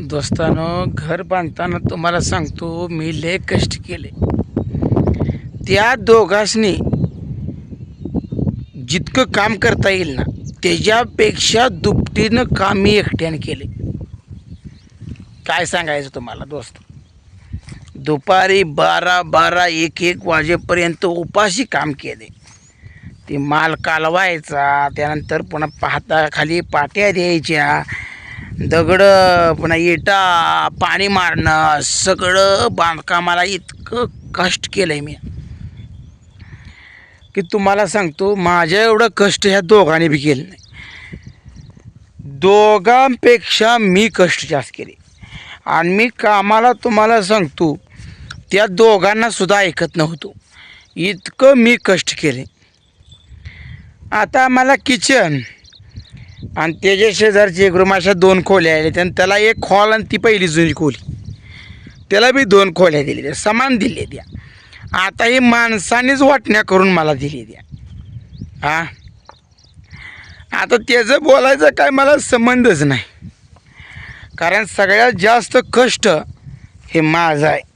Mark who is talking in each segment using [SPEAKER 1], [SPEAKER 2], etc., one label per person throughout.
[SPEAKER 1] दोस्तानो घर बांधताना तुम्हाला सांगतो मी लय कष्ट केले. त्या दोघांनी जितकं काम करता येईल ना त्याच्यापेक्षा दुपटीनं काम मी एकट्याने केले. काय सांगायचं तुम्हाला दोस्त? दुपारी बारा बारा एक एक वाजेपर्यंत उपाशी काम केले. ते माल कालवायचा त्यानंतर पुन्हा पाहता खाली पाट्या द्यायच्या दगडं पुन्हा इटा पाणी मारणं सगळं बांधकामाला इतकं कष्ट केलं आहे मी. की तुम्हाला सांगतो माझ्या एवढं कष्ट ह्या दोघांनी बी केलं नाही. दोघांपेक्षा मी कष्ट जास्त केले. आणि मी कामाला तुम्हाला सांगतो त्या दोघांनासुद्धा ऐकत नव्हतो. इतकं मी कष्ट केले. आता मला किचन आणि त्याच्या शेजारची एक रूम अशा दोन खोल्या आल्या आणि त्याला एक हॉल आणि ती पहिली जुनी खोली. त्याला बी दोन खोल्या दिल्या समान दिले द्या. आता ही माणसानेच वाटण्या करून मला दिली द्या. हा? आता त्याचं बोलायचं काय मला संबंधच नाही. कारण सगळ्यात जास्त कष्ट हे माझं आहे.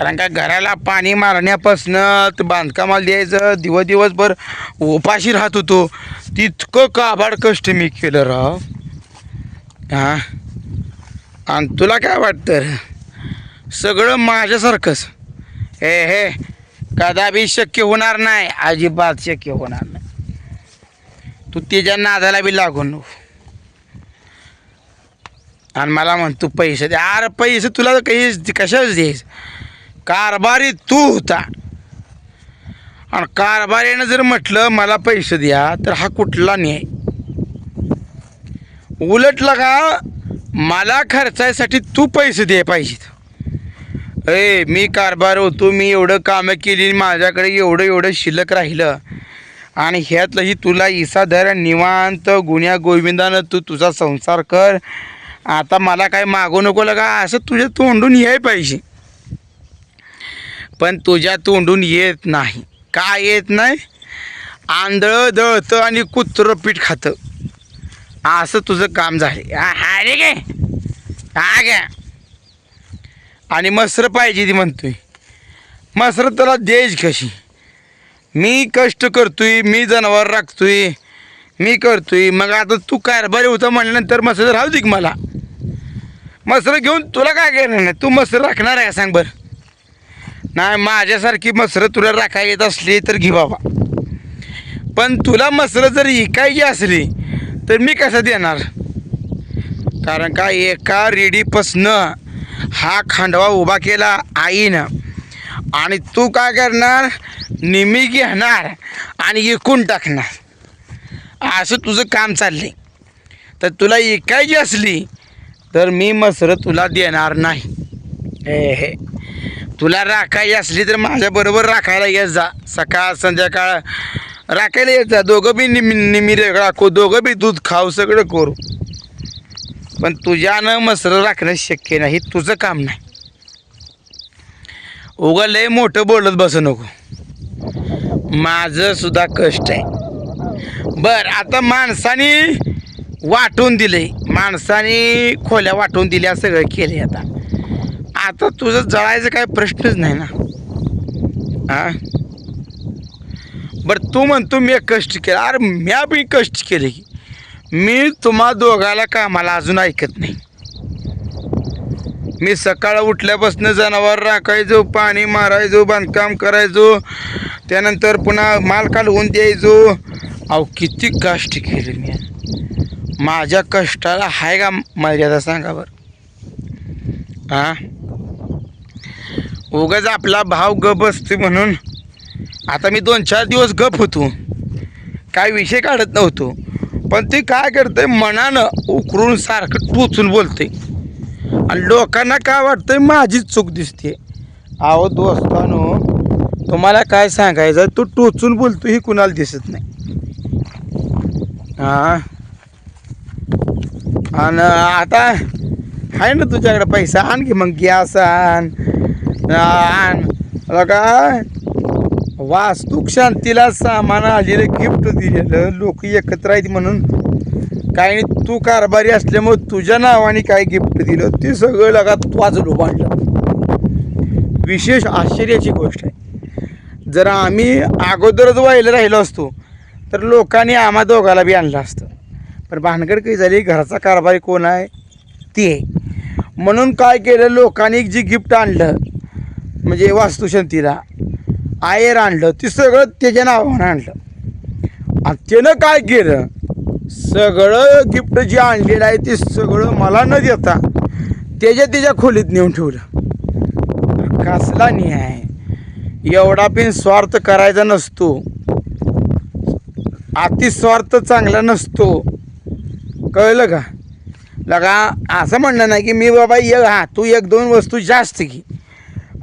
[SPEAKER 1] कारण का घराला पाणी मारण्यापासनं तर बांधकामाला द्यायचं दिवस दिवसभर उपाशी राहत होतो. तितकं काबाड कष्ट मी केलं राव. हां? आणि तुला काय वाटतं? सगळं माझ्यासारखंच. हे हे कदापि शक्य होणार नाही. अजिबात शक्य होणार नाही. तू तिच्या नादाला बी लागून नको. आणि मला म्हणतो पैसे दे. अरे पैसे तुला काही कशाच द्यायचं? कारभारी तू होता. आणि कारभारीनं जर म्हटलं मला पैसे द्या तर हा कुठला न्याय? उलटला का मला खर्चायसाठी तू पैसे दे पाहिजेत. ए मी कारभार होतो मी एवढं कामं केली माझ्याकडे एवढं एवढं शिल्लक राहिलं. आणि ह्यातलंही तुला इसा धर निवांत गुन्ह्या गोविंदानं तू तुझा संसार कर. आता मला काय मागू नको लगा असं तुझ्या तोंडून याय पाहिजे. पण तुझ्या तोंडून येत नाही. का येत नाही? आंधळं दळतं आणि कुत्रं पीठ खातं. असं तुझं काम झाले. अरे गे. हा घ्या आणि मसर पाहिजे ती म्हणतोय. मसर तुला देश कशी? मी कष्ट करतोय मी जनावर राखतोय मी करतोय. मग आता तू कारभारी होता म्हणल्यानंतर मसर राहू दे मला. मसर घेऊन तुला काय करणार नाही? तू मसर राखणार आहे सांग बरं? नाही माझ्यासारखी मसरं तुला राखायला येत असली तर घे बाबा. पण तुला मसरं जर इकायची असली तर मी कसं देणार? कारण का एका रेडीपासनं हा खांडवा उभा केला आईनं. आणि तू काय करणार? निमी घेणार आणि इकून टाकणार. असं तुझं काम चाललंय. तर तुला इकायची असली तर मी मसरं तुला देणार नाही. हे हे. तुला राखायची असली तर माझ्याबरोबर राखायला येत जा. सकाळ संध्याकाळ राखायला येत जा. दोघं बी निमी निमिरे राखू. दोघं बी दूध खाऊ सगळं करू. पण तुझ्यानं मसरं राखणं शक्य नाही. तुझं काम नाही. उगा लय मोठं बोलत बसू नको. माझं सुद्धा कष्ट आहे. बर आता माणसाने वाटून दिले माणसाने खोल्या वाटून दिल्या सगळं केले आता. आता तुझं जळायचं काय प्रश्नच नाही ना. हा बरं तू म्हणतो मी कष्ट केला. अरे म्या बी कष्ट केले की. मी तुम्हा दोघाला कामाला अजून ऐकत नाही. मी सकाळ उठल्यापासून जनावर राखायचो पाणी मारायचो बांधकाम करायचो. त्यानंतर पुन्हा माल काढवून द्यायचो. अहो किती कष्ट केले मी. माझ्या कष्टाला आहे का मर्यादा सांगा बरं. हां उगाच आपला भाव गप असते म्हणून. आता मी दोन चार दिवस गप होतो. काय विषय काढत नव्हतो. पण ते काय करते मनानं उकरून सारखं टोचून बोलते आणि लोकांना काय वाटतंय माझीच चूक दिसते अहो दोस्तानो तुम्हाला काय सांगायचं तो टोचून बोलतो ही कुणाला दिसत नाही. हां? आणि आता आहे ना तुझ्याकडे पैसा? आण की मग गॅस आण. काय? वास्तुक शांतीला सामान आलेलं गिफ्ट दिलेलं. लोक एकत्र आहेत म्हणून. काय नाही तू कारभारी असल्यामुळे तुझ्या नावाने काय गिफ्ट दिलं? ते सगळं लगा वाजलो लोबाडलं. विशेष आश्चर्याची गोष्ट आहे. जर आम्ही अगोदरच व्हायला राहिलो असतो तर लोकांनी आम्हा दोघाला बी आणलं असतं. पण भानगड काही झाली? घराचा कारभारी कोण आहे? ती. आहे म्हणून काय केलं? लोकांनी जी गिफ्ट आणलं. म्हणजे वास्तुशांतीला आयर आणलं ते सगळं त्याच्या नावानं आणलं. आणि त्यानं काय केलं? सगळं गिफ्ट जे आणलेलं आहे ते सगळं मला न देता त्याच्या त्याच्या खोलीत नेऊन ठेवलं. कसला न्याय? एवढा पण स्वार्थ करायचा नसतो. अतिस्वार्थ चांगला नसतो. कळलं का? लगा असं म्हणणं नाही की मी बाबा एक हा तू एक दोन वस्तू जास्त घे.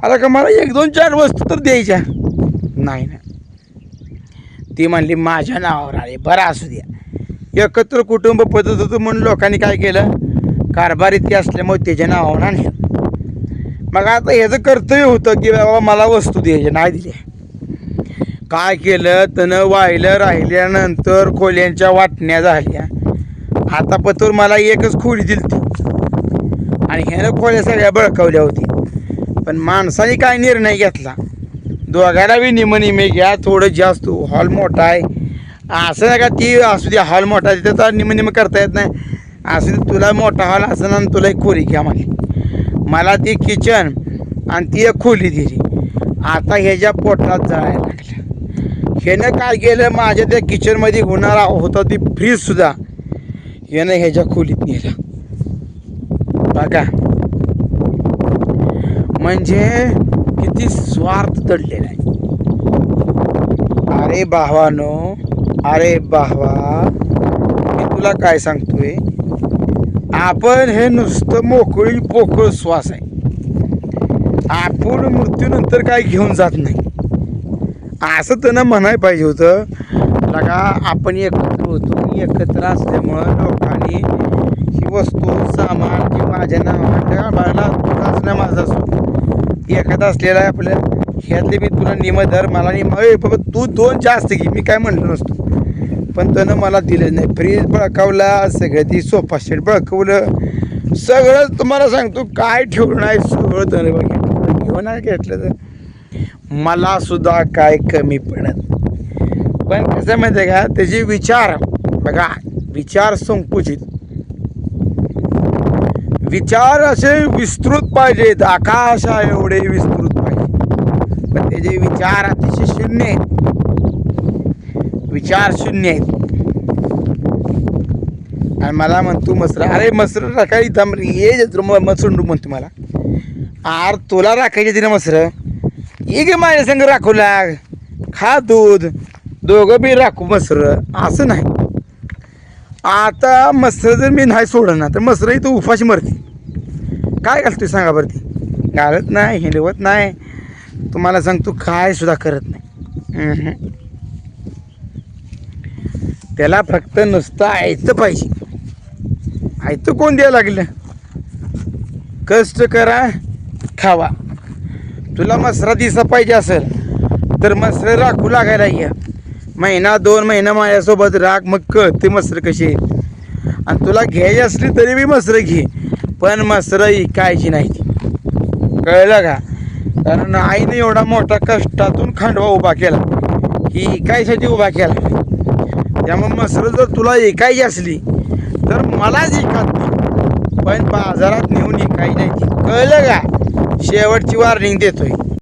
[SPEAKER 1] आता का मला एक दोन चार वस्तू तर द्यायच्या. नाही ना ती म्हणली माझ्या नावावर आले बरं असू द्या. एकत्र कुटुंब पद्धत होतं म्हणून लोकांनी काय केलं? कारभार ते असल्यामुळे त्याच्या नावावर आणलं. मग आता ह्याचं कर्तव्य होतं की बाबा मला वस्तू द्यायच्या नाही दिल्या. काय केलं? त्यानं वाहिलं राहिल्यानंतर खोल्यांच्या वाटण्या झाल्या. आता पतूर मला एकच खोली दिली आणि ह्यानं खोल्या सगळ्या बळकावल्या होती पण माणसाने काय निर्णय घेतला? दोघाला बी निम घ्या थोडं जास्त हॉल मोठा आहे. असं नाही का ती असू द्या हॉल मोठा आहे त्याचा निम करता येत नाही. असं दे, तुला मोठा हॉल असं ना तुला एक खोली घ्या माझी मला ती किचन आणि ती एक खोली दिली. आता ह्याच्या पोटात जळायला लागलं ह्यानं काय केलं? माझ्या त्या किचनमध्ये होणारा होता ती फ्रीजसुद्धा ह्यानं ह्याच्या खोलीत नेला. बघा. म्हणजे किती स्वार्थ दडलेला आहे. अरे बाहवानो अरे बाहवा मी तुला काय सांगतोय? आपण हे नुसतं मोकळी पोकळ श्वास आहे. आपण मृत्यूनंतर काय घेऊन जात नाही. असं त्यांना म्हणायला पाहिजे होतं. लगा आपण एकत्र होतो एकत्र असल्यामुळं लोकांनी ही वस्तू सामान की माझ्या नावानं मला तुझा असणं माझा असो एखादा असलेला आहे आपल्या ह्यातले मी तुला निम धर मला निम बाबा तू दोन जास्त घे मी काय म्हणलो नसतो. पण त्यानं मला दिलं नाही. फ्रीज बळकावला सगळं ती सोफा सेट बळकवलं. सगळं तुम्हाला सांगतो काय ठेवलं नाही सगळं त्याने बघितलं. घेऊन नाही घेतलं तर. मला सुद्धा काय कमी पडत पण कसं माहिती आहे का? त्याचे विचार बघा विचार संकुचित. विचार असे विस्तृत पाहिजेत. आकाशा एवढे विस्तृत पाहिजे. पण त्याचे विचार अतिशय शून्य आहेत. विचार शून्य आहेत. आणि मला म्हणतो मसर अरे मसर राखायची थांब ये जत्र मसरून म्हणतो मला. आर तुला राखायची तिने मसर? ये गे माझ्या संग राखू लाग. खा दूध. दोघं बी राखू मसर. असं नाही. आता मसर जर मी नाही सोडलं ना तर मसर इथं उपाशी मरते काय घालतोय सांगा बरं ती? घालत नाही हिंडवत नाही. तुम्हाला सांगतो काय सुद्धा करत नाही. त्याला फक्त नुसतं ऐकतं पाहिजे. ऐकतं कोण द्यायला लागलं? कष्ट करा खावा. तुला मसरा दिसा पाहिजे असेल तर मसरं राखू लागायला या. महिना दोन महिना माझ्यासोबत राग मग कळते मसरं कशी? आहेत आणि तुला घ्यायची असली तरी बी मसरं घे पण मसरं इकायची नाही कळलं का? कारण आईने एवढा मोठा कष्टातून खांडवा उभा केला. ही इकायसाठी उभा केला. त्यामुळे मसरं जर तुला ऐकायची असली तर मलाच ऐकत नाही. पण बाजारात नेऊन ऐकायची नाही कळलं का? शेवटची वॉर्निंग देतोय.